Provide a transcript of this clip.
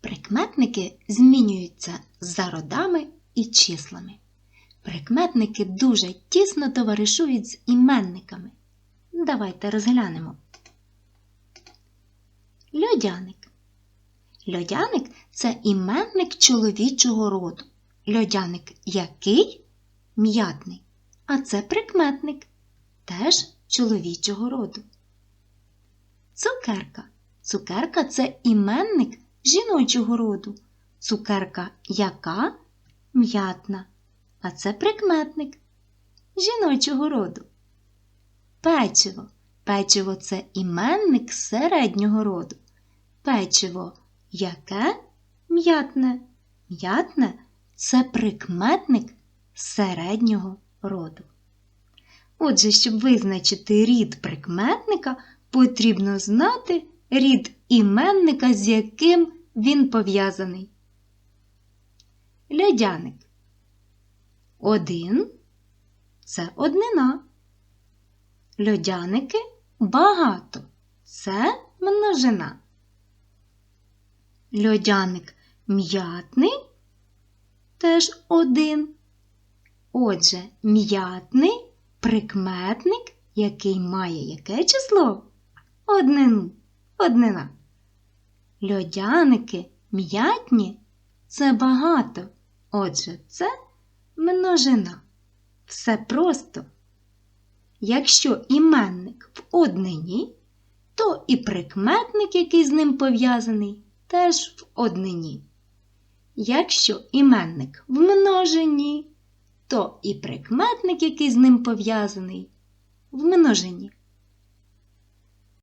Прикметники змінюються за родами і числами. Прикметники дуже тісно товаришують з іменниками. Давайте розглянемо. Льодяник. Льодяник це іменник чоловічого роду. Льодяник який? М'ятний. А це прикметник теж чоловічого роду. Цукерка. Цукерка це іменник жіночого роду. Цукерка яка? М'ятна. А це прикметник жіночого роду. Печиво. Печиво це іменник середнього роду. Печиво яке? М'ятне. М'ятне це прикметник середнього роду. Отже, щоб визначити рід прикметника, потрібно знати рід іменника, з яким він пов'язаний. Льодяник. Один це однина. Льодяники багато. Це множина. Льодяник м'ятний теж один. Отже, м'ятний прикметник, який має яке число? Однину. Однина. Льодяники м'ятні це багато. Отже, це множина. Все просто. Якщо іменник в однині, то і прикметник, який з ним пов'язаний, теж в однині. Якщо іменник в множині, то і прикметник, який з ним пов'язаний, в множині.